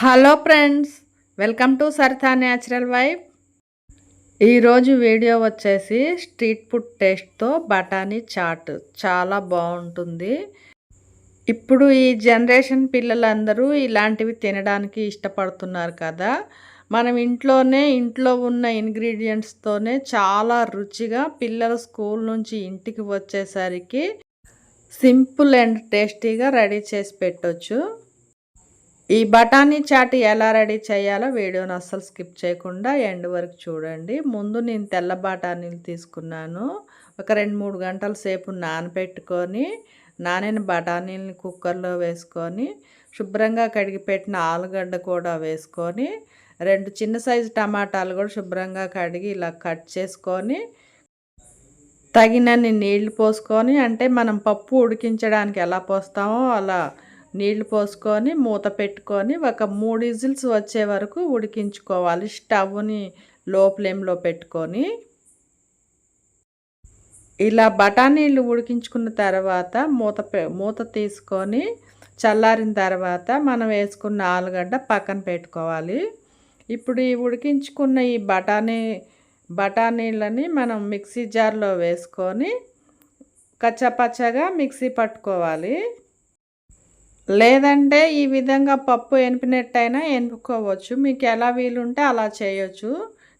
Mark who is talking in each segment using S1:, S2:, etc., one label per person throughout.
S1: Hello friends welcome to Saritha natural wife ఈరోజు video వచ్చేసి street food టేస్ట్తో బఠానీ చాట్. చాలా బాగుంటుంది. ఇప్పుడు ఈ జనరేషన్ పిల్లలందరూ ఇలాంటివి తినడానికి ఇష్టపడుతున్నారు కదా. మనం ఇంట్లోనే ఇంట్లో ఉన్న ఇంగ్రీడియంట్స్తోనే చాలా రుచిగా పిల్లలు స్కూల్ నుంచి ఇంటికి వచ్చేసరికి సింపుల్ అండ్ టేస్టీగా రెడీ చేసి పెట్టొచ్చు. ఈ బఠానీ చాట్ ఎలా రెడీ చేయాలో వీడియోని అస్సలు స్కిప్ చేయకుండా ఎండ్ వరకు చూడండి. ముందు నేను తెల్ల బఠానీలు తీసుకున్నాను. ఒక రెండు మూడు గంటల సేపు నానబెట్టుకొని నానిన బఠానీలని కుక్కర్లో వేసుకొని శుభ్రంగా కడిగి పెట్టిన ఆలుగడ్డ కూడా వేసుకొని రెండు చిన్న సైజు టమాటాలు కూడా శుభ్రంగా కడిగి ఇలా కట్ చేసుకొని తగినన్ని నీళ్ళు పోసుకొని అంటే మనం పప్పు ఉడికించడానికి ఎలా పోస్తామో అలా నీళ్ళు పోసుకొని మూత పెట్టుకొని ఒక మూడు విజిల్స్ వచ్చే వరకు ఉడికించుకోవాలి. స్టవ్ని లో ఫ్లేమ్లో పెట్టుకొని. ఇలా బఠానీలు ఉడికించుకున్న తర్వాత మూత మూత తీసుకొని చల్లారిన తర్వాత మనం వేసుకున్న ఆలుగడ్డ పక్కన పెట్టుకోవాలి. ఇప్పుడు ఈ ఉడికించుకున్న ఈ బఠానీ బఠానీలని మనం మిక్సీ జార్లో వేసుకొని కచ్చపచ్చగా మిక్సీ పట్టుకోవాలి. లేదంటే ఈ విధంగా పప్పు ఎనిపినట్టయినా ఎనుపుకోవచ్చు మీకు ఎలా వీలుంటే అలా చేయొచ్చు.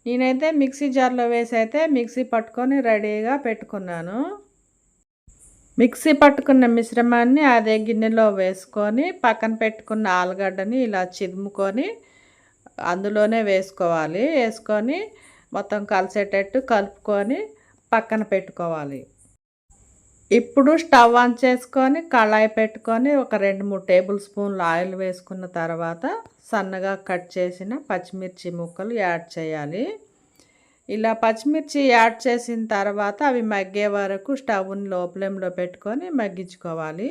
S1: నేనైతే మిక్సీ జార్లో వేసి అయితే మిక్సీ పట్టుకొని రెడీగా పెట్టుకున్నాను. మిక్సీ పట్టుకున్న మిశ్రమాన్ని అదే గిన్నెలో వేసుకొని పక్కన పెట్టుకున్న ఆలుగడ్డని ఇలా చిదుముకొని అందులోనే వేసుకోవాలి. వేసుకొని మొత్తం కలిసేటట్టు కలుపుకొని పక్కన పెట్టుకోవాలి. ఇప్పుడు స్టవ్ ఆన్ చేసుకొని కళాయి పెట్టుకొని ఒక రెండు మూడు టేబుల్ స్పూన్లు ఆయిల్ వేసుకున్న తర్వాత సన్నగా కట్ చేసిన పచ్చిమిర్చి ముక్కలు యాడ్ చేయాలి. ఇలా పచ్చిమిర్చి యాడ్ చేసిన తర్వాత అవి మగ్గే వరకు స్టవ్ని లో ఫ్లేమ్లో పెట్టుకొని మగ్గించుకోవాలి.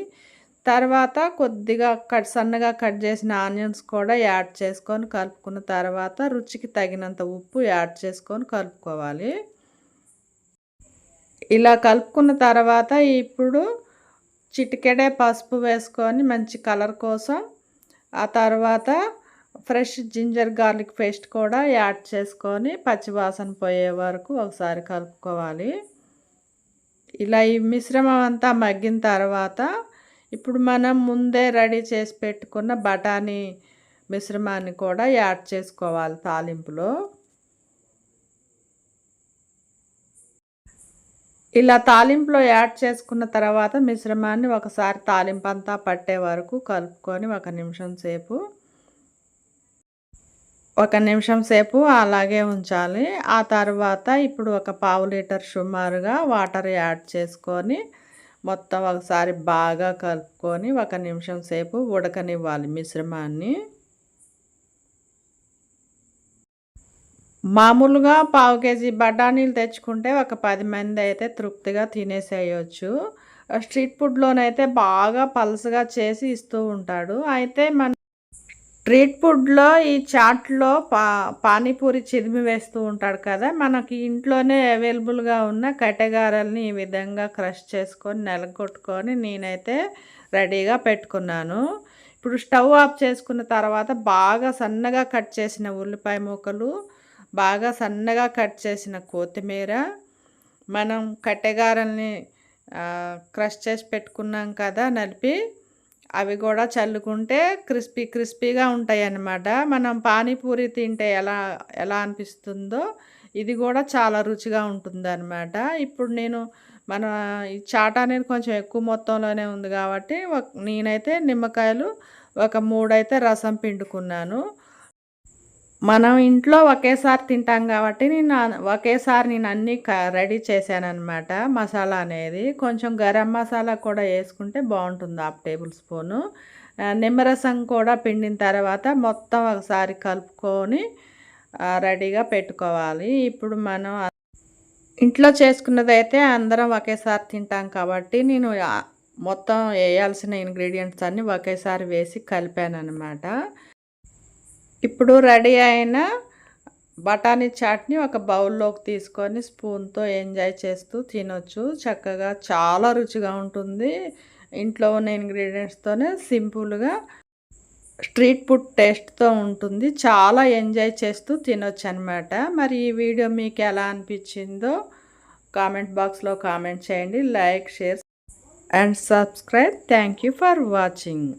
S1: తర్వాత కొద్దిగా కట్ సన్నగా కట్ చేసిన ఆనియన్స్ కూడా యాడ్ చేసుకొని కలుపుకున్న తర్వాత రుచికి తగినంత ఉప్పు యాడ్ చేసుకొని కలుపుకోవాలి. ఇలా కలుపుకున్న తర్వాత ఇప్పుడు చిటికెడే పసుపు వేసుకొని మంచి కలర్ కోసం ఆ తర్వాత ఫ్రెష్ జింజర్ గార్లిక్ పేస్ట్ కూడా యాడ్ చేసుకొని పచ్చివాసన పోయే వరకు ఒకసారి కలుపుకోవాలి. ఇలా ఈ మిశ్రమం అంతా మగ్గిన తర్వాత ఇప్పుడు మనం ముందే రెడీ చేసి పెట్టుకున్న బఠానీ మిశ్రమాన్ని కూడా యాడ్ చేసుకోవాలి తాలింపులో. ఇలా తాలింపులో యాడ్ చేసుకున్న తర్వాత మిశ్రమాన్ని ఒకసారి తాలింపు అంతా పట్టే వరకు కలుపుకొని ఒక నిమిషం సేపు ఒక నిమిషం సేపు అలాగే ఉంచాలి. ఆ తర్వాత ఇప్పుడు ఒక పావు లీటర్ సుమారుగా వాటర్ యాడ్ చేసుకొని మొత్తం ఒకసారి బాగా కలుపుకొని ఒక నిమిషం సేపు ఉడకనివ్వాలి మిశ్రమాన్ని. మామూలుగా పావు కేజీ బఠానీలు తెచ్చుకుంటే ఒక పది మంది అయితే తృప్తిగా తినేసేయచ్చు. స్ట్రీట్ ఫుడ్లోనైతే బాగా పలసగా చేసి ఇస్తూ ఉంటాడు. అయితే మన స్ట్రీట్ ఫుడ్లో ఈ చాట్లో పా పానీపూరి చిదిమి వేస్తూ ఉంటాడు కదా మనకి ఇంట్లోనే అవైలబుల్గా ఉన్న కట్టెగారల్ని ఈ విధంగా క్రష్ చేసుకొని నెలకొట్టుకొని నేనైతే రెడీగా పెట్టుకున్నాను. ఇప్పుడు స్టవ్ ఆఫ్ చేసుకున్న తర్వాత బాగా సన్నగా కట్ చేసిన ఉల్లిపాయ ముక్కలు బాగా సన్నగా కట్ చేసిన కొత్తిమీర మనం కట్టెగారల్ని క్రష్ చేసి పెట్టుకున్నాం కదా నలిపి అవి కూడా చల్లుకుంటే క్రిస్పీ క్రిస్పీగా ఉంటాయి అన్నమాట మనం పానీపూరి తింటే ఎలా ఎలా అనిపిస్తుందో ఇది కూడా చాలా రుచిగా ఉంటుందన్నమాట. ఇప్పుడు నేను మన ఈ చాట అనేది కొంచెం ఎక్కువ మొత్తంలోనే ఉంది కాబట్టి నేనైతే నిమ్మకాయలు ఒక మూడైతే రసం పిండుకున్నాను. మనం ఇంట్లో ఒకేసారి తింటాం కాబట్టి నేను ఒకేసారి నేను అన్నీ రెడీ చేశాను అనమాట మసాలా అనేది. కొంచెం గరం మసాలా కూడా వేసుకుంటే బాగుంటుంది హాఫ్ టేబుల్ స్పూను. నిమ్మరసం కూడా పిండిన తర్వాత మొత్తం ఒకసారి కలుపుకొని రెడీగా పెట్టుకోవాలి. ఇప్పుడు మనం ఇంట్లో చేసుకున్నదైతే అందరం ఒకేసారి తింటాం కాబట్టి నేను మొత్తం వేయాల్సిన ఇంగ్రీడియంట్స్ అన్నీ ఒకేసారి వేసి కలిపాను అనమాట ఇప్పుడు రెడీ అయిన బఠానీ చాట్ని ఒక బౌల్లోకి తీసుకొని స్పూన్తో ఎంజాయ్ చేస్తూ తినొచ్చు. చక్కగా చాలా రుచిగా ఉంటుంది. ఇంట్లో ఉన్న ఇంగ్రీడియంట్స్తోనే సింపుల్గా స్ట్రీట్ ఫుడ్ టేస్ట్తో ఉంటుంది. చాలా ఎంజాయ్ చేస్తూ తినొచ్చు అనమాట మరి ఈ వీడియో మీకు ఎలా అనిపించిందో కామెంట్ బాక్స్లో కామెంట్ చేయండి. Like share and subscribe. Thank you for watching.